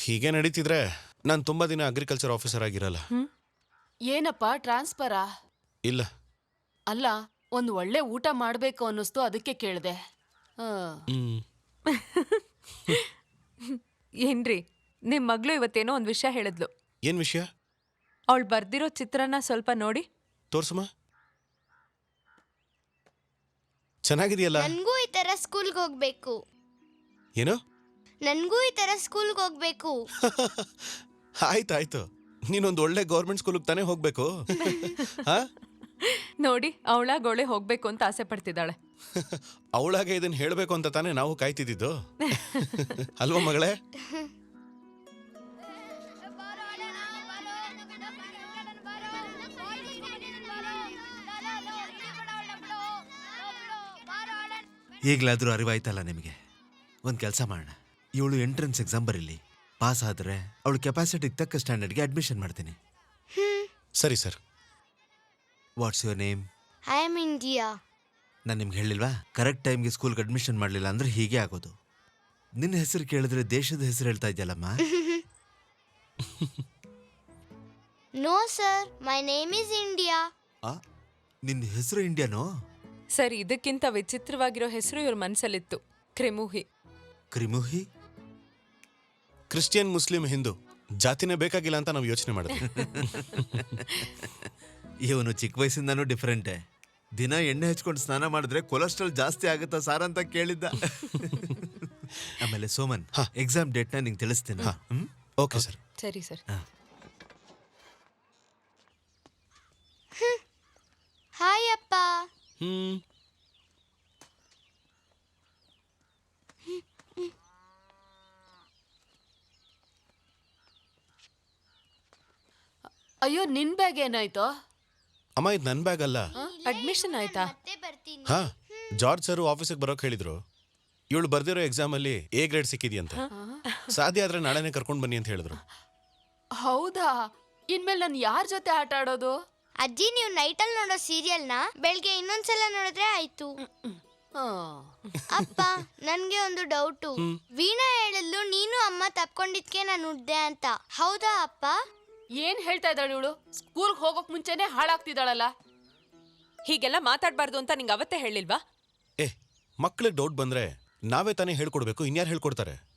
ಹೀಗೆ ನಡೀತಿದ್ರೆ ನಾನು ತುಂಬಾ ದಿನ ಅಗ್ರಿಕಲ್ಚರ್ ಆಫೀಸರ್ ಆಗಿರಲ್ಲ. ಏನಪ್ಪ ಟ್ರಾನ್ಸ್ಫರಾ ಇಲ್ಲ. ಅಲ್ಲ ಒಂದ್ ಒಳ್ಳೆ ಊಟ ಮಾಡ್ಬೇಕು ಅನ್ನಿಸ್ತು ಅದಕ್ಕೆ ಕೇಳಿದೆ. ಹ್ಮ್. ಏನ್ರಿ ನಿಮ್ ಮಗಳು ಇವತ್ತೇನೋ ಒಂದ್ ವಿಷಯ ಹೇಳಿದ್ಲು. ಏನ್ ವಿಷಯ? ಅವಳು ಬರ್ದಿರೋ ಚಿತ್ರನ ಸ್ವಲ್ಪ ನೋಡಿ. ತೋರ್ಸಮ್ಮ ಚೆನ್ನಾಗಿದೆಯಲ್ಲ? ನನಗೂ ಈ ತರ ಸ್ಕೂಲ್ಗೆ ಹೋಗ್ಬೇಕು. ಏನು? ನನ್ಗೂ ಈ ತರ ಸ್ಕೂಲ್ಗೆ ಹೋಗ್ಬೇಕು. ಆಯ್ತಾಯ್ತು. ನೀನೊಂದು ಒಳ್ಳೆ ಗೌರ್ಮೆಂಟ್ ಸ್ಕೂಲಿಗೆ ತಾನೇ ಹೋಗ್ಬೇಕು? ಹಾ? ನೋಡಿ ಅವಳಾಗೊಳೆ ಹೋಗ್ಬೇಕು ಅಂತ ಆಸೆ ಪಡ್ತಿದ್ದಾಳೆ. ಅವಳಾಗೆ ಇದನ್ನ ಹೇಳ್ಬೇಕು ಅಂತ ತಾನೇ ನಾವು ಕಾಯ್ತಿದ್ದಿದ್ದು? ಅಲ್ವಾ ಮಗಳೇ? ಈಗಲಾದರೂ ಅರಿವಾಯ್ತಲ್ಲ ನಿಮಗೆ? ಒಂದು ಕೆಲಸ ಮಾಡೋಣ. ಇವಳು ಎಂಟ್ರೆನ್ಸ್ ಎಕ್ಸಾಮ್ ಬರೀಲಿ. ಪಾಸ್ ಆದರೆ ಅವಳು ಕೆಪಾಸಿಟಿಗೆ ತಕ್ಕ ಸ್ಟ್ಯಾಂಡರ್ಡ್ಗೆ ಅಡ್ಮಿಷನ್ ಮಾಡ್ತೀನಿ. ಸರಿ sir. What's your name I am India ನಾನು ನಿಮ್ಗೆ ಹೇಳಿಲ್ವಾ? ಕರೆಕ್ಟ್ ಟೈಮ್ಗೆ ಸ್ಕೂಲ್ಗೆ ಅಡ್ಮಿಷನ್ ಮಾಡಲಿಲ್ಲ ಅಂದ್ರೆ ಹೀಗೆ ಆಗೋದು. ನಿನ್ನ ಹೆಸರು ಕೇಳಿದ್ರೆ ದೇಶದ ಹೆಸರು ಹೇಳ್ತಾ ಇದೆಯಲ್ಲಮ್ಮ? No sir my name is India ಆ ನಿನ್ನ ಹೆಸರು ಇಂಡಿಯಾನೋ ಸರ್ ಇದಕ್ಕಿಂತ ವಿಚಿತ್ರವಾಗಿರೋ ಹೆಸರು ಇವ್ರ ಮನಸ್ಸಲ್ಲಿತ್ತು ಕ್ರಿಮುಹಿ. ಕ್ರಿಮುಹಿ? ಕ್ರಿಶ್ಚಿಯನ್ ಮುಸ್ಲಿಂ ಹಿಂದೂ ಜಾತಿನೇ ಬೇಕಾಗಿಲ್ಲ ಅಂತ ನಾವು ಯೋಚನೆ ಮಾಡಿದ್ವಿ. ಇವನು ಚಿಕ್ಕ ವಯಸ್ಸಿಂದನೂ ಡಿಫ್ರೆಂಟೇ ದಿನ ಎಣ್ಣೆ ಹಚ್ಕೊಂಡು ಸ್ನಾನ ಮಾಡಿದ್ರೆ ಕೊಲೆಸ್ಟ್ರಾಲ್ ಜಾಸ್ತಿ ಆಗುತ್ತಾ ಸಾರ್ ಅಂತ ಕೇಳಿದ್ದ. ಆಮೇಲೆ ಸೋಮನ್ ಎಕ್ಸಾಮ್ ಡೇಟ್ನ ನಿಂಗೆ ತಿಳಿಸ್ತೀನಿ. ಹ್ಮ್? Okay sir. ಸರಿ ಸರ್. ಹಾಯ್ ಅಪ್ಪ. ಹ್ಮ್. ಅಯ್ಯೋ ನಿನ್ ಬ್ಯಾಗ್ ಏನಾಯ್ತು? ಅಮ್ಮ ಇದು ನನ್ನ ಬ್ಯಾಗ್ ಅಲ್ಲ. ಅಡ್ಮಿಷನ್ ಆಯ್ತಾ? ಮತ್ತೆ ಬರ್ತೀನಿ ಹಾ ಜಾರ್ಜ್ ಸರ್ ಆಫೀಸಿಗೆ ಬರೋಕ್ ಹೇಳಿದ್ರು. ಇವಳು ಬರ್ದಿರೋ ಎಕ್ಸಾಮ್ ಅಲ್ಲಿ ಎ ಗ್ರೇಡ್ ಸಿಕ್ಕಿದ್ಯಂತ. ಸಾಧ್ಯ ಆದ್ರೆ ನಾಳೆನೇ ಕರ್ಕೊಂಡು ಬನ್ನಿ ಅಂತ ಹೇಳಿದ್ರು. ಹೌದಾ? ಇನ್ಮೇಲೆ ನಾನು ಯಾರ ಜೊತೆ ಆಟ ಆಡೋದು? ಅಜ್ಜಿ ನೀವು ನೈಟಲ್ಲಿ ನೋಡೋ ಸೀರಿಯಲ್ನ? ಬೆಳಗ್ಗೆ ಇನ್ನೊಂದ್ಸಲ ನೋಡಿದ್ರೆ ಆಯ್ತು. ಅಪ್ಪ ನನ್ಗೆ ಒಂದು ಡೌಟು ವೀಣಾ ಹೇಳಿದ್ಲು ನೀನು ಅಮ್ಮ ತಪ್ಕೊಂಡಿದ್ಕೆ ನಾನು ಉಡ್ದೆ ಅಂತ. ಹೌದಾ ಅಪ್ಪ? ಏನ್ ಹೇಳ್ತಾ ಇದ್ದಾಳೆ ಇವಳು? ಸ್ಕೂಲ್ಗೆ ಹೋಗೋಕ್ ಮುಂಚೆನೆ ಹಾಳಾಗ್ತಿದ್ದಾಳಲ್ಲ. ಹೀಗೆಲ್ಲ ಮಾತಾಡ್ಬಾರ್ದು ಅಂತ ನಿಂಗೆ ಅವತ್ತೇ ಹೇಳಿಲ್ವಾ? ಏ ಮಕ್ಳಿಗೆ ಡೌಟ್ ಬಂದ್ರೆ ನಾವೇ ತಾನೇ ಹೇಳ್ಕೊಡ್ಬೇಕು ಇನ್ಯಾರು ಹೇಳ್ಕೊಡ್ತಾರೆ?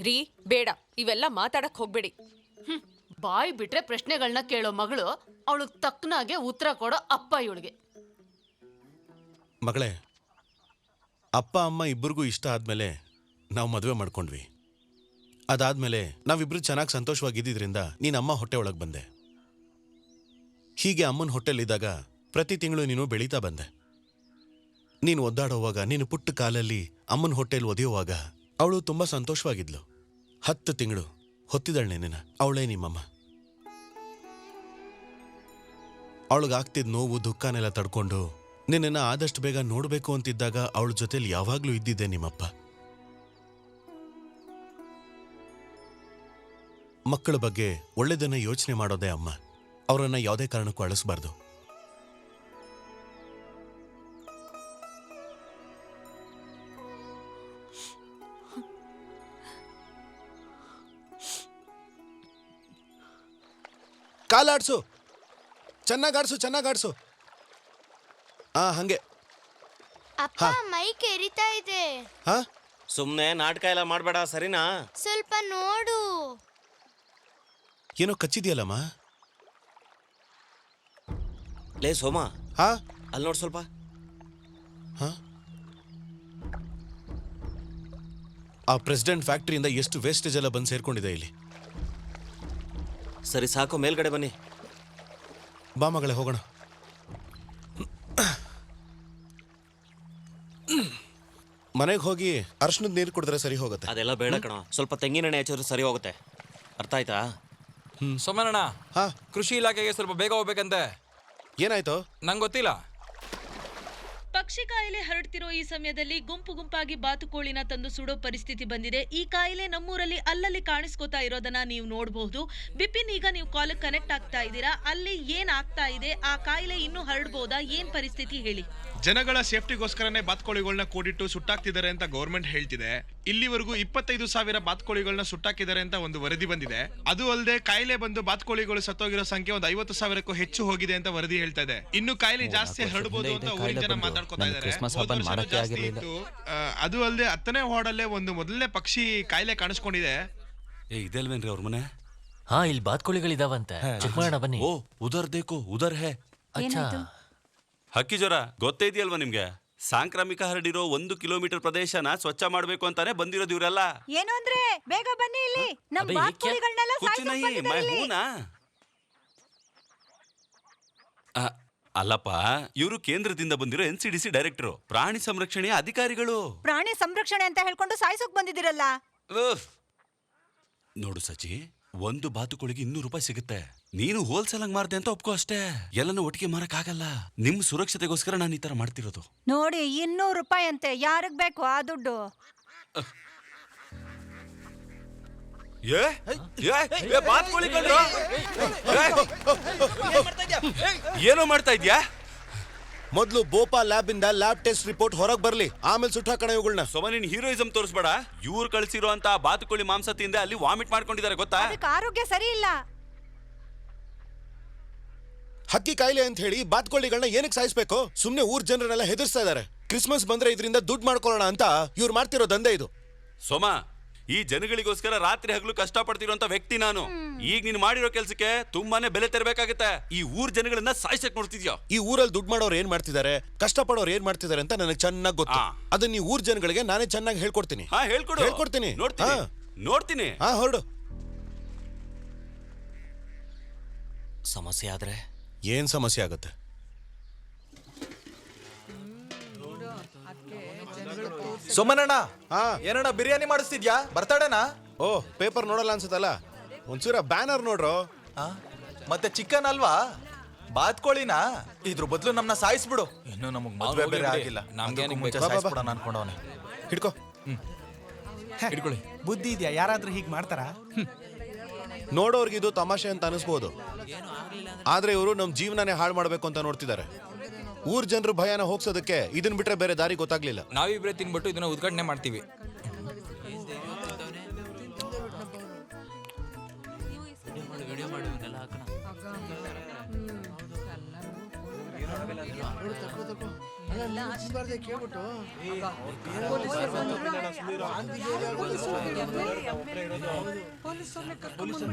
ರೀ ಬೇಡ ಇವೆಲ್ಲ ಮಾತಾಡಕ್ ಹೋಗ್ಬೇಡಿ. ಹ್ಮ್, ಬಾಯಿ ಬಿಟ್ರೆ ಪ್ರಶ್ನೆಗಳನ್ನ ಕೇಳೋ ಮಗಳು ಅವಳು ತಕ್ಕನಾಗೆ ಉತ್ತರ ಕೊಡೋ ಅಪ್ಪ ಇವಳಿಗೆ. ಮಗಳೇ ಅಪ್ಪ ಅಮ್ಮ ಇಬ್ಬರಿಗೂ ಇಷ್ಟ ಆದ್ಮೇಲೆ ನಾವು ಮದುವೆ ಮಾಡ್ಕೊಂಡ್ವಿ. ಅದಾದ್ಮೇಲೆ ನಾವಿಬ್ರು ಚೆನ್ನಾಗಿ ಸಂತೋಷವಾಗಿದ್ದಿದ್ರಿಂದ ನೀನು ಅಮ್ಮ ಹೊಟ್ಟೆ ಒಳಗೆ ಬಂದೆ. ಹೀಗೆ ಅಮ್ಮನ ಹೊಟ್ಟೆಲಿದ್ದಾಗ ಪ್ರತಿ ತಿಂಗಳು ನೀನು ಬೆಳೀತಾ ಬಂದೆ. ನೀನು ಒದ್ದಾಡೋವಾಗ, ನೀನು ಪುಟ್ಟ ಕಾಲಲ್ಲಿ ಅಮ್ಮನ ಹೊಟ್ಟೆಲಿ ಒದೆಯುವಾಗ ಅವಳು ತುಂಬಾ ಸಂತೋಷವಾಗಿದ್ಲು. ಹತ್ತು ತಿಂಗಳು ಹೊತ್ತಿದ್ದಾಳೆ ನಿನ್ನ, ಅವಳೇ ನಿಮ್ಮಮ್ಮ. ಅವಳಿಗಾಗ್ತಿದ್ದ ನೋವು, ದುಃಖನೆಲ್ಲ ತಡ್ಕೊಂಡು ನಿನ್ನನ್ನು ಆದಷ್ಟು ಬೇಗ ನೋಡಬೇಕು ಅಂತಿದ್ದಾಗ ಅವಳ ಜೊತೆಲಿ ಯಾವಾಗಲೂ ಇದ್ದಿದ್ದೆ ನಿಮ್ಮಪ್ಪ. ಮಕ್ಕಳ ಬಗ್ಗೆ ಒಳ್ಳೆದನ್ನ ಯೋಚನೆ ಮಾಡೋದೇ ಅಮ್ಮ. ಅವರನ್ನು ಯಾವುದೇ ಕಾರಣಕ್ಕೂ ಅಳಿಸ್ಬಾರ್ದು. ಕಾಲಾಡ್ಸು. ಚೆನ್ನಾಗಿ ಆಡ್ಸು ಚೆನ್ನಾಗ್ ಆಡ್ಸು ಹಾ ಹಂಗೆ. ಅಪ್ಪ ಮೈಕ್ ಎರಿತಾ ಇದೆ. ಹಾ? ಸುಮ್ಮನೆ ನಾಟಕ ಎಲ್ಲ ಮಾಡಬೇಡ ಸರಿನಾ? ಸ್ವಲ್ಪ ನೋಡು. ಏನೋ ಕಚ್ಚಿದ್ಯಲ್ಲಮ್ಮ? ಲೇ ಸೋಮ. ಹಾ? ಅಲ್ಲಿ ನೋಡ್ ಸ್ವಲ್ಪ. ಹಾ? ಆ ಪ್ರೆಸಿಡೆಂಟ್ ಫ್ಯಾಕ್ಟ್ರಿಯಿಂದ ಎಷ್ಟು ವೇಸ್ಟೇಜ್ ಎಲ್ಲ ಬಂದು ಸೇರ್ಕೊಂಡಿದೆ ಇಲ್ಲಿ? ಸರಿ ಸಾಕು ಮೇಲ್ಗಡೆ ಬನ್ನಿ. ಬಾ ಮಗಳೇ ಹೋಗೋಣ. ಮನೆಗೆ ಹೋಗಿ ಅರ್ಶನದ ನೀರು ಕುಡಿದ್ರೆ ಸರಿ ಹೋಗುತ್ತೆ. ಅದೆಲ್ಲ ಬೇಡ ಕಣ. ಸ್ವಲ್ಪ ತೆಂಗಿನೆಣ್ಣೆ ಹಚ್ಚಿದ್ರೆ ಸರಿ ಹೋಗುತ್ತೆ. ಅರ್ಥ ಆಯ್ತಾ? ಸೋಮನಣ್ಣ ಹಾ. ಕೃಷಿ ಇಲಾಖೆಗೆ ಸ್ವಲ್ಪ ಬೇಗ ಹೋಗ್ಬೇಕಂತೆ. ಏನಾಯ್ತು? ನಂಗೆ ಗೊತ್ತಿಲ್ಲ. ಪಕ್ಷಿ ಕಾಯಿಲೆ ಹರಡ್ತಿರೋ ಈ ಸಮಯದಲ್ಲಿ ಗುಂಪು ಗುಂಪಾಗಿ ಬಾತುಕೋಳಿನ ತಂದು ಸುಡೋ ಪರಿಸ್ಥಿತಿ ಬಂದಿದೆ. ಈ ಕಾಯಿಲೆ ನಮ್ಮೂರಲ್ಲಿ ಅಲ್ಲಲ್ಲಿ ಕಾಣಿಸ್ಕೋತಾ ಇರೋದನ್ನ ನೀವು ನೋಡಬಹುದು ಬಿಪಿನ್ ಈಗ ನೀವು ಕಾಲ್ ಕನೆಕ್ಟ್ ಆಗ್ತಾ ಇದ್ದೀರಾ? ಅಲ್ಲಿ ಏನ್ ಆಗ್ತಾ ಇದೆ? ಆ ಕಾಯಿಲೆ ಇನ್ನೂ ಹರಡ್ಬೋದಾ? ಏನ್ ಪರಿಸ್ಥಿತಿ ಹೇಳಿ. ಜನಗಳ ಸೇಫ್ಟಿಗೋಸ್ಕರನೇ ಬಾತ್ಕೋಳಿಗಳನ್ನ ಕೂಡಿಟ್ಟು ಸುಟ್ಟಾಕ್ತಿದ್ದಾರೆ ಅಂತ ಗೌರ್ಮೆಂಟ್ ಹೇಳ್ತಿದೆ. ಇಲ್ಲಿವರೆಗೂ ಇಪ್ಪತ್ತೈದು ಸಾವಿರ ಬಾತ್ಕೋಳಿಗಳನ್ನ ಸುಟ್ಟಾಕಿದ್ದಾರೆ ಅಂತ ಒಂದು ವರದಿ ಬಂದಿದೆ. ಅದು ಅಲ್ಲದೆ ಕಾಯಿಲೆ ಬಂದು ಬಾತ್ಕೋಳಿಗಳು ಸತ್ತೋಗಿರೋ ಸಂಖ್ಯೆ ಒಂದು ಐವತ್ತು ಸಾವಿರಕ್ಕೂ ಹೆಚ್ಚು ಹೋಗಿದೆ ಅಂತ ವರದಿ ಹೇಳ್ತಾ ಇದೆ. ಇನ್ನು ಕಾಯಿಲೆ ಜಾಸ್ತಿ ಹರಡಬಹುದು ಅಂತ ಊರಿನ ಜನ ಮಾತಾಡ್ಕೊತಾ ಇದ್ದಾರೆ. ಅದು ಅಲ್ಲದೆ ಹತ್ತನೇ ವಾರ್ಡಲ್ಲೇ ಒಂದು ಮೊದಲನೇ ಪಕ್ಷಿ ಕಾಯಿಲೆ ಕಾಣಿಸ್ಕೊಂಡಿದೆ. ಏ ಇದಲ್ವೇನ್ರಿ ಅವ್ರ ಮನೆ? ಹಾ ಇಲ್ಲಿ ಬಾತ್ಕೋಳಿಗಳಿದಾವಂತೆ. ಚೆಕ್ ಮಾಡೋಣ ಬನ್ನಿ. ಓ ಉದರ್ ದೇಕು ಉದರ್ ಹೇ. ಅಚ್ಚಾ. ಹಕ್ಕಿ ಜ್ವರ ಗೊತ್ತೇ ಇದೆಯಲ್ವಾ ನಿಮ್ಗೆ? ಸಾಂಕ್ರಾಮಿಕ ಹರಡಿರೋ ಒಂದು ಕಿಲೋಮೀಟರ್ ಪ್ರದೇಶನ ಸ್ವಚ್ಛ ಮಾಡಬೇಕು ಅಂತಾನೆ ಬಂದಿರೋದು ಇವರೆಲ್ಲ. ಏನು ಅಂದ್ರೆ? ಬೇಗ ಬನ್ನಿ ಇಲ್ಲಿ. ನಮ್ಮ ಬಾತ್ಕೋಳಿಗಳನ್ನೆಲ್ಲ ಕುಚ್ ಸಾಯ್ಸೋಕ್ ನಹಿ, ಬಂದಿದ್ದಾರೆ ಇಲ್ಲಿ. ಹೂನಾ? ಆ, ಅಲ್ಲಪ್ಪ ಇವರು ಕೇಂದ್ರದಿಂದ ಬಂದಿರೋ N C D C director ಪ್ರಾಣಿ ಸಂರಕ್ಷಣೆಯ ಅಧಿಕಾರಿಗಳು. ಪ್ರಾಣಿ ಸಂರಕ್ಷಣೆ ಅಂತ ಹೇಳ್ಕೊಂಡು ಸಾಯಿಸೋಕ್ ಬಂದಿದ್ದೀರಲ್ಲ. ಉಫ್. ನೋಡು ಸಚಿ ಒಂದು ಬಾತುಕೋಳಿಗೆ ಇನ್ನೂರು ರೂಪಾಯಿ ಸಿಗುತ್ತೆ. ನೀನು ಹೋಲ್ಸೇಲ್ ಆಗಿ ಮಾರ್ದೆ ಅಂತ ಒಪ್ಕೋ ಅಷ್ಟೇ. ಎಲ್ಲನೂ ಒಟ್ಟಿಗೆ ಮಾರಕ್ ಆಗಲ್ಲ ನಿಮ್ ಸುರಕ್ಷತೆಗೋಸ್ಕರ ನಾನು ಈ ತರ ಮಾಡ್ತಿರೋದು. ನೋಡಿ ಇನ್ನೂರು ರೂಪಾಯಿ ಅಂತೆ ಯಾರಿಗ್ ಬೇಕು ಆ ದುಡ್ಡು? ಏ ಏ, ಏ, ಬಾತುಕೋಳಿ ಕಣ್ರೋ. ಏ, ಏನೋ ಮಾಡ್ತಾ ಇದ್ಯಾ? ಮೊದಲು ಬೋಪಾ ಲ್ಯಾಬ್ ಇಂದ ಲ್ಯಾಬ್ ಟೆಸ್ಟ್ ರಿಪೋರ್ಟ್ ಹೊರಗೆ ಬರ್ಲಿ. ಆಮೇಲೆ ಸುಟ್ಟಾಕಣ ಇವುಗಳನ್ನ ಸೊಮ ನೀನ್ ಹೀರೋಯಿಸಂ ತೋರಿಸ್ಬೇಡ. ಇವ್ರು ಕಳ್ಸಿರೋ ಅಂತ ಬಾತುಕೋಳಿ ಮಾಂಸ ತಿಂದೆ ಅಲ್ಲಿ ವಾಮಿಟ್ ಮಾಡ್ಕೊಂಡಿದ್ದಾರೆ ಗೊತ್ತಾ? ಅದಕ್ಕೆ ಆರೋಗ್ಯ ಸರಿ ಇಲ್ಲ. ಹಕ್ಕಿ ಕಾಯಿಲೆ ಅಂತ ಹೇಳಿ ಬಾತ್ಕೋಳಿಗಳನ್ನ ಏನಕ್ಕೆ ಸಾಯಿಸ್ಬೇಕು? ಸುಮ್ನೆ ಊರ್ ಜನರನ್ನೆಲ್ಲ ಹೆದರ್ಸ್ತಾ ಇದ್ದಾರೆ ಕ್ರಿಸ್ಮಸ್ ಬಂದ್ರೆ ಇದರಿಂದ ದುಡ್ಡು ಮಾಡ್ಕೊಳ್ಳೋಣ ಅಂತ ಇವ್ರು ಮಾಡ್ತಿರೋ ದಂಧೆ ಇದು. ಸೋಮ ಈ ಜನಗಳಿಗೋಸ್ಕರ ರಾತ್ರಿ ಹಗಲು ಕಷ್ಟ ಪಡ್ತಿರೋಂತ ವ್ಯಕ್ತಿ ನಾನು. ಈಗ ನೀನ್ ಮಾಡಿರೋ ಕೆಲ್ಸಕ್ಕೆ ತುಂಬಾನೇ ಬೆಲೆ ತೆರಬೇಕಾಗುತ್ತೆ. ಈ ಊರ್ ಜನಗಳನ್ನ ಸಾಯಿಸಕ್ ನೋಡ್ತಿದ್ಯಾ? ಈ ಊರಲ್ಲಿ ದುಡ್ಡು ಮಾಡೋರು ಏನ್ ಮಾಡ್ತಿದ್ದಾರೆ? ಕಷ್ಟಪಡೋರು ಏನ್ ಮಾಡ್ತಿದ್ದಾರೆ ಅಂತ ನನಗೆ ಚೆನ್ನಾಗಿ ಗೊತ್ತು. ಆ. ಅದನ್ನ ಈ ಊರ್ ಜನಗಳಿಗೆ ನಾನೇ ಚೆನ್ನಾಗಿ ಹೇಳ್ಕೊಡ್ತೀನಿ. ಹಾ ಹೇಳ್ಕೊಡು. ಹೇಳ್ಕೊಡ್ತೀನಿ. ನೋಡ್ತೀನಿ. ಹಾ. ನೋಡ್ತೀನಿ. ಹಾ ಹೊರಡು. ಸಮಸ್ಯೆ ಆದ್ರೆ ಏನ್ ಸಮಸ್ಯೆ ಆಗುತ್ತೆ? ಸೋಮನಣ್ಣ ಹಾ. ಏನಣ್ಣ ಬಿರಿಯಾನಿ ಮಾಡಿಸ್ತಿದ್ಯಾ? ಬರ್ತಾಡೇನ? ಓ ಪೇಪರ್ ನೋಡಲ್ಲ ಅನ್ಸುತ್ತಲ್ಲ? ಒಂಚೂರ ಬ್ಯಾನರ್ ನೋಡ್ರು. ಮತ್ತೆ ಚಿಕನ್ ಅಲ್ವಾ? ಬಾತ್ಕೋಳಿನ? ಇದ್ರ ಬದಲು ನಮ್ನ ಸಾಯಿಸ್ಬಿಡು. ಇನ್ನು ನಮಗ್ ಮದುವೆ ಬೇರೆ ಆಗಿಲ್ಲ. ಅದಕ್ಕೂ ಮುಂಚೆ. ಸಾಯಿಸ್ಬಿಡೋಣ ಅನ್ಕೊಂಡವನೆ. ಹಿಡ್ಕೋ. ಹಿಡ್ಕೊಳ್ಳಿ. ಬುದ್ಧಿ ಇದೆಯಾ? ಯಾರಾದ್ರೂ ಹೀಗ್ ಮಾಡ್ತಾರಾ? ನೋಡೋರ್ಗಿದು ತಮಾಷೆ ಅಂತ ಅನಿಸ್ಬೋದು. ಆದ್ರೆ ಇವರು ನಮ್ಮ ಜೀವನನೇ ಹಾಳು ಮಾಡ್ಬೇಕು ಅಂತ ನೋಡ್ತಿದ್ದಾರೆ ಊರ್ ಜನರು ಭಯನ ಹೋಗ್ಸೋದಕ್ಕೆ ಇದನ್ ಬಿಟ್ರೆ ಬೇರೆ ದಾರಿ ಗೊತ್ತಾಗ್ಲಿಲ್ಲ ನಾವಿಬ್ರೆ ತಿನ್ಬಿಟ್ಟು ಇದನ್ನ ಉದ್ಘಾಟನೆ ಮಾಡ್ತೀವಿ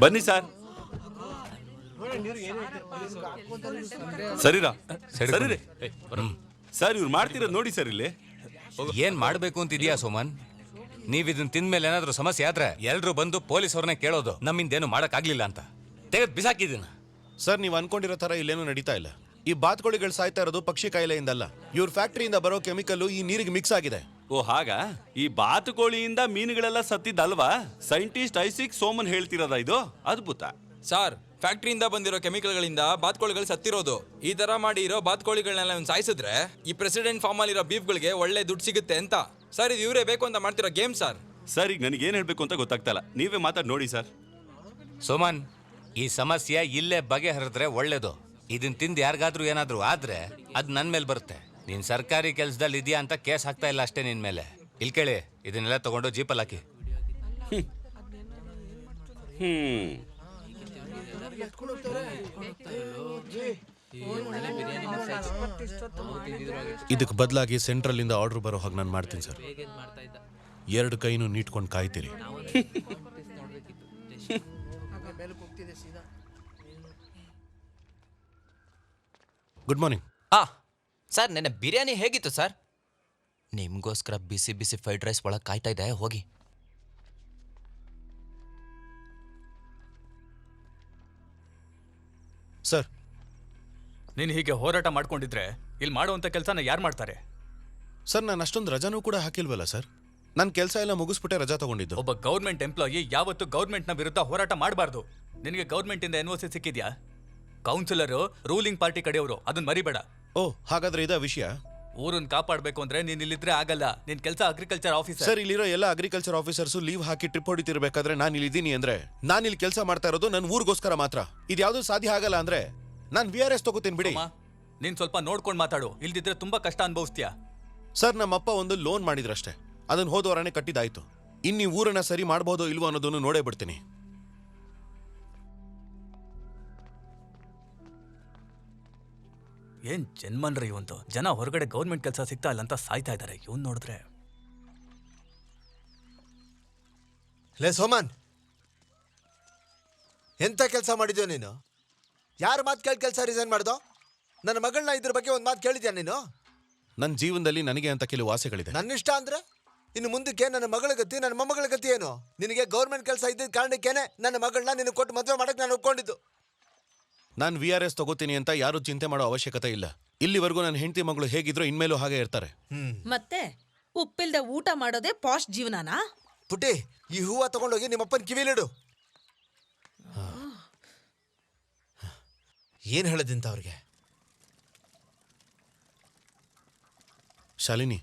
ಬನ್ನಿ ಸರ್ ಸರಿರಾ? ಸರಿ ರೀ. ಸರ್ ಇವ್ರು ಮಾಡ್ತಿರೋದು ನೋಡಿ ಸರ್ ಇಲ್ಲಿ. ಏನ್ ಮಾಡ್ಬೇಕು ಅಂತಿದ್ಯಾ ಸೋಮನ್? ನೀವ್ ಇದನ್ನ ತಿಂದ್ಮೇಲೆ ಏನಾದ್ರೂ ಸಮಸ್ಯೆ ಆದ್ರೆ ಎಲ್ರು ಬಂದು ಪೊಲೀಸ್ ಅವ್ರನ್ನ ಕೇಳೋದು. ನಮ್ಮಿಂದೇನು ಮಾಡಕ್ ಆಗ್ಲಿಲ್ಲ ಅಂತ. ತೆಗೆದ್ ಬಿಸಾಕಿದೀನ ಸರ್ ನೀವು ಅನ್ಕೊಂಡಿರೋ ತರ ಇಲ್ಲೇನು ನಡೀತಾ ಇಲ್ಲ. ಈ ಬಾತ್ಕೋಳಿಗಳು ಸಾಯ್ತಾ ಇರೋದು ಪಕ್ಷಿ ಕಾಯಿಲೆಯಿಂದಲ್ಲ. ಇವ್ರ ಫ್ಯಾಕ್ಟರಿಯಿಂದ ಬರೋ ಕೆಮಿಕಲ್ ಈ ನೀರಿಗೆ ಮಿಕ್ಸ್ ಆಗಿದೆ. ಓ ಹಾಗ? ಈ ಬಾತುಕೋಳಿಯಿಂದ ಮೀನುಗಳೆಲ್ಲ ಸತ್ತಿದ್ದಲ್ವಾ? ಸೈಂಟಿಸ್ಟ್ ಐಸಿಕ್ ಸೋಮನ್ ಹೇಳ್ತಿರೋದ ಇದು? ಅದ್ಭುತ. ಸರ್ ಫ್ಯಾಕ್ಟ್ರಿಯಿಂದ ಬಂದಿರೋ ಕೆಮಿಕಲ್ಗಳಿಂದ ಬಾತ್ಕೋಳಿಗಳು ಸತ್ತಿರೋದು. ಈ ತರ ಮಾಡಿ ಇರೋ ಬಾತ್ಕೋಳಿಗಳನ್ನೆಲ್ಲ ಇವ್ನು ಸಾಯಿಸಿದ್ರೆ ಈ ಪ್ರೆಸಿಡೆಂಟ್ ಫಾರ್ಮ್ ಅಲ್ಲಿರೋ ಬೀಫ್ಗಳಿಗೆ ಒಳ್ಳೆ ದುಡ್ಡು ಸಿಗುತ್ತೆ ಅಂತ. ಸರ್ ಇದು ಇವರೇ ಬೇಕು ಅಂತ ಮಾಡ್ತಿರೋ ಗೇಮ್ ಸರ್ ಸರ್ ಈಗ ನನಗೆ ಏನು ಹೇಳಬೇಕು ಅಂತ ಗೊತ್ತಾಗ್ತಾ ಇಲ್ಲ. ನೀವೇ ಮಾತಾಡಿ ನೋಡಿ ಸರ್ ಸೋಮನ್ ಈ ಸಮಸ್ಯೆ ಇಲ್ಲೇ ಬಗೆಹರಿದ್ರೆ ಒಳ್ಳೇದು. ಇದನ್ನ ತಿಂದು ಯಾರಿಗಾದ್ರೂ ಏನಾದರೂ ಆದ್ರೆ ಅದು ನನ್ನ ಮೇಲೆ ಬರುತ್ತೆ. ನೀನು ಸರ್ಕಾರಿ ಕೆಲಸದಲ್ಲಿ ಇದೆಯಾ ಅಂತ ಕೇಸ್ ಹಾಕ್ತಾ ಇಲ್ಲ ಅಷ್ಟೇ ನಿನ್ನ ಮೇಲೆ. ಇಲ್ಲಿ ಕೇಳಿ ಇದನ್ನೆಲ್ಲ ತಗೊಂಡು ಜೀಪಲ್ಲಿ ಹಾಕಿ. ಇದಕ್ಕೆ ಬದಲಾಗಿ ಸೆಂಟ್ರಲ್ ಇಂದ ಆರ್ಡರ್ ಬರೋ ಹಾಗೆ ನಾನು ಮಾಡ್ತೀನಿ ಸರ್. ಎರಡು ಕೈನು ನೀಟ್ಕೊಂಡು ಕಾಯ್ತೀರಿ. ಗುಡ್ ಮಾರ್ನಿಂಗ್ ಆ ಸರ್ ನೆನ್ನೆ ಬಿರಿಯಾನಿ ಹೇಗಿತ್ತು ಸರ್? ನಿಮ್ಗೋಸ್ಕರ ಬಿಸಿ ಬಿಸಿ ಫ್ರೈಡ್ ರೈಸ್ ಒಳಗೆ ಕಾಯ್ತಾ ಇದೆ ಹೋಗಿ. ಸರ್. ನೀನು ಹೀಗೆ ಹೋರಾಟ ಮಾಡ್ಕೊಂಡಿದ್ರೆ ಇಲ್ಲಿ ಮಾಡುವಂಥ ಕೆಲಸನ ಯಾರು ಮಾಡ್ತಾರೆ? ಸರ್ ನಾನು ಅಷ್ಟೊಂದು ರಜಾನೂ ಕೂಡ ಹಾಕಿಲ್ವಲ್ಲ ಸರ್? ನನ್ನ ಕೆಲಸ ಎಲ್ಲ ಮುಗಿಸ್ಬಿಟ್ಟೆ ರಜಾ ತಗೊಂಡಿದ್ದು. ಒಬ್ಬ ಗೌರ್ಮೆಂಟ್ ಎಂಪ್ಲಾಯಿ ಯಾವತ್ತು ಗೌರ್ಮೆಂಟ್ನ ವಿರುದ್ಧ ಹೋರಾಟ ಮಾಡಬಾರ್ದು. ನಿನಗೆ ಗೌರ್ಮೆಂಟಿಂದ ಎನ್ ಒ ಸಿ ಸಿಕ್ಕಿದ್ಯಾ? ಕೌನ್ಸಿಲರು ರೂಲಿಂಗ್ ಪಾರ್ಟಿ ಕಡೆಯವರು ಅದನ್ನ ಮರಿಬೇಡ. ಓ ಹಾಗಾದ್ರೆ ಇದ ವಿಷಯ? ಊರನ್ನ ಕಾಪಾಡ್ಬೇಕು ಅಂದ್ರೆ ನೀನ್ ಇಲ್ಲಿದ್ರೆ ಆಗಲ್ಲ. ನಿನ್ ಕೆಲಸ ಅಗ್ರಿಕಲ್ಚರ್ ಆಫೀಸರ್ ಸರ್ ಇಲ್ಲಿರೋ ಎಲ್ಲ ಅಗ್ರಿಕಲ್ಚರ್ ಆಫೀಸರ್ಸು ಲೀವ್ ಹಾಕಿ ಟ್ರಿಪ್ ಹೊಡಿತಿರ್ಬೇಕಾದ್ರೆ ನಾನು ಇಲ್ಲಿದ್ದೀನಿ ಅಂದ್ರೆ ನಾನು ಇಲ್ಲಿ ಕೆಲಸ ಮಾಡ್ತಾ ಇರೋದು ನನ್ನ ಊರಿಗೋಸ್ಕರ ಮಾತ್ರ. ಇದ್ಯಾವುದು ಸಾಧ್ಯ ಆಗಲ್ಲ ಅಂದ್ರೆ ನಾನು ವಿ ಆರ್ ಎಸ್ ತಗೋತೀನಿ ಬಿಡಿ. ನೀನ್ ಸ್ವಲ್ಪ ನೋಡ್ಕೊಂಡ್ ಮಾತಾಡು. ಇಲ್ದಿದ್ರೆ ತುಂಬಾ ಕಷ್ಟ ಅನುಭವಿಸ್ತೀಯ? ಸರ್ ನಮ್ಮಪ್ಪ ಒಂದು ಲೋನ್ ಮಾಡಿದ್ರಷ್ಟೇ. ಅದನ್ನ ಹೋದ ವಾರನೇ ಕಟ್ಟಿದಾಯ್ತು. ಇನ್ನು ಈ ಊರನ್ನ ಸರಿ ಮಾಡ್ಬೋದೋ ಇಲ್ವೋ ಅನ್ನೋದನ್ನು ನೋಡೇ ಬಿಡ್ತೀನಿ. ಏನ್ ಜನ್ಮನ್ರಿ ಇವಂತು ಜನ ಹೊರಗಡೆ ಗೌರ್ಮೆಂಟ್ ಕೆಲಸ ಸಿಗ್ತಾ ಇಲ್ಲ ಅಂತ ಸಾಯ್ತಾ ಇದ್ದಾರೆ ಇವನ್ ನೋಡಿದ್ರೆ. ಲೇ ಸೋಮನ್! ಎಂತ ಕೆಲಸ ಮಾಡಿದ್ಯೋ ನೀನು? ಯಾರ ಮಾತು ಕೇಳಿ ಕೆಲಸ ರಿಸೈನ್ ಮಾಡ್ದೋ? ನನ್ನ ಮಗಳನ್ನ ಇದ್ರ ಬಗ್ಗೆ ಒಂದು ಮಾತು ಕೇಳಿದ್ಯಾ ನೀನು? ನನ್ನ ಜೀವನದಲ್ಲಿ ನನಗೆ ಅಂತ ಕೆಲವು ಆಸೆಗಳಿದೆ. ನನ್ನ ಇಷ್ಟ ಅಂದ್ರೆ? ಇನ್ನು ಮುಂದಕ್ಕೆ ನನ್ನ ಮಗಳ ಗತಿ ನನ್ನ ಮೊಮ್ಮಗಳ ಗತಿ ಏನು? ನಿನಗೆ ಗೌರ್ಮೆಂಟ್ ಕೆಲಸ ಇದ್ದಿದ್ದ ಕಾರಣಕ್ಕೇನೆ ನನ್ನ ಮಗಳನ್ನ ನಿನಗೆ ಕೊಟ್ಟು ಮದುವೆ ಮಾಡಕ್ಕೆ ನಾನು ಒಪ್ಕೊಂಡಿದ್ದು. ನಾನು ವಿ ಆರ್ ಎಸ್ ತಗೋತೀನಿ ಅಂತ ಯಾರು ಚಿಂತೆ ಮಾಡೋ ಅವಶ್ಯಕತೆ ಇಲ್ಲ. ಇಲ್ಲಿವರೆಗೂ ನನ್ನ ಹೆಂಡತಿ ಮಗಳು ಹೇಗಿದ್ರು ಇನ್ಮೇಲೂ ಹಾಗೆ ಇರ್ತಾರೆ. ಮತ್ತೆ ಉಪ್ಪಿಲ್ದೆ ಊಟ ಮಾಡೋದೇ ಪಾಸ್ಟ್ ಜೀವನನಾ? ಪುಟ್ಟಿ ಈ ಹೂವ ತಗೊಂಡೋಗಿ ನಿಮ್ಮಪ್ಪನ ಕಿವಿಲಿಡು ಏನು ಹೇಳದಿಂತ ಅವ್ರಿಗೆ? ಶಾಲಿನಿ.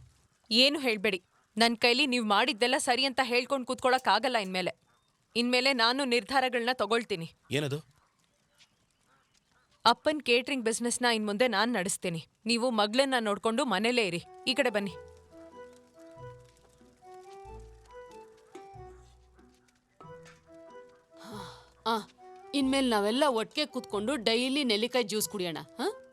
ಏನು ಹೇಳಬೇಡಿ. ನನ್ನ ಕೈಲಿ ನೀವು ಮಾಡಿದ್ದೆಲ್ಲ ಸರಿ ಅಂತ ಹೇಳ್ಕೊಂಡು ಕೂತ್ಕೊಳ್ಳೋಕ್ಕಾಗಲ್ಲ ಇನ್ಮೇಲೆ. ಇನ್ಮೇಲೆ ನಾನು ನಿರ್ಧಾರಗಳನ್ನ ತಗೊಳ್ತೀನಿ. ಏನದು? ಅಪ್ಪನ್ ಕೇಟ್ರಿಂಗ್ ಬಿಸ್ನೆಸ್ನ ಇನ್ ಮುಂದೆ ನಾನು ನಡೆಸ್ತೀನಿ. ನೀವು ಮಗಳನ್ನ ನೋಡ್ಕೊಂಡು ಮನೇಲೇ ಇರಿ. ಈ ಕಡೆ ಬನ್ನಿ. ಇನ್ಮೇಲೆ ನಾವೆಲ್ಲ ಒಟ್ಟಿಗೆ ಕೂತ್ಕೊಂಡು ಡೈಲಿ ನೆಲ್ಲಿಕಾಯಿ ಜ್ಯೂಸ್ ಕುಡಿಯೋಣ, ಹಾ?